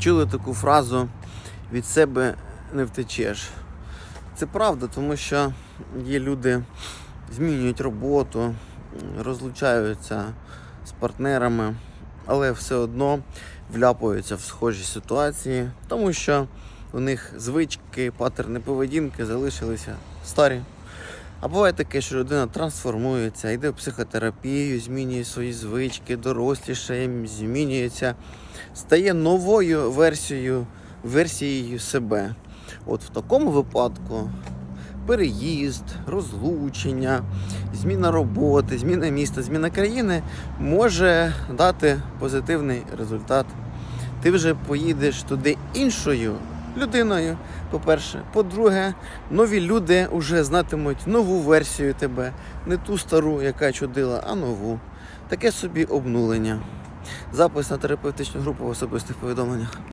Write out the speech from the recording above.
чули таку фразу від себе не втечеш. Це правда, тому що є люди, змінюють роботу, розлучаються з партнерами, але все одно вляпуються в схожі ситуації, тому що у них звички, патерни поведінки залишилися старі. А буває таке, що людина трансформується, йде в психотерапію, змінює свої звички, дорослішає, змінюється, стає новою версією, версією себе. От в такому випадку переїзд, розлучення, зміна роботи, зміна міста, зміна країни може дати позитивний результат. Ти вже поїдеш туди іншою людиною. По-перше, по-друге, нові люди вже знатимуть нову версію тебе, не ту стару, яка чудила, а нову. Таке собі обнулення. Запис на терапевтичну групу в особистих повідомленнях.